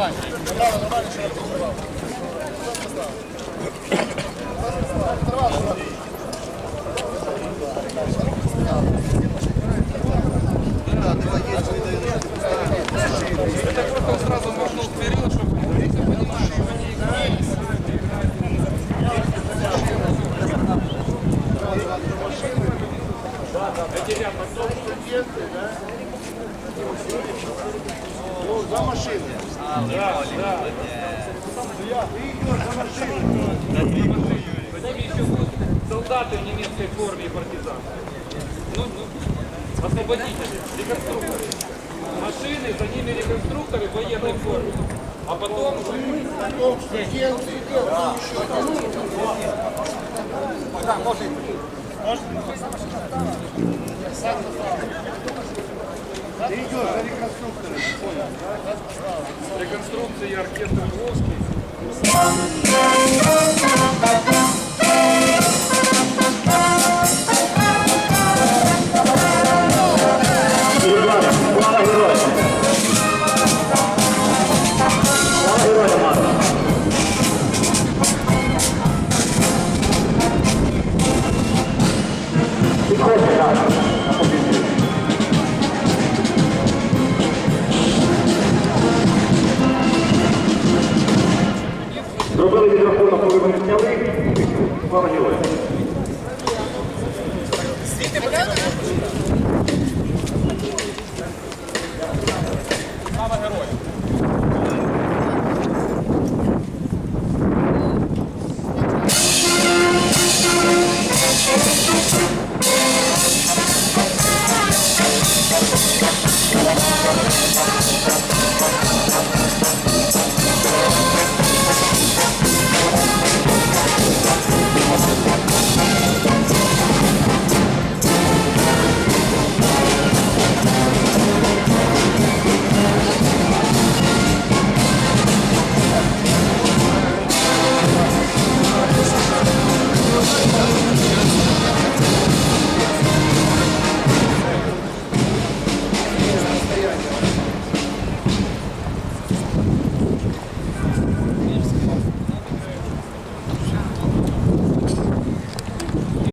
Давай. Направо, нормально, широко. Это просто сразу можно вперед, чтобы понимаешь, что они играют. Эти ряд, потом студенты, да? За машины. Солдаты в немецкой форме и партизаны. Ну, ну, освободители, реконструкторы. Машины, за ними реконструкторы в военной форме. А потом реконструкции оркестр Львовский. Іван, ви зняли, слава героям.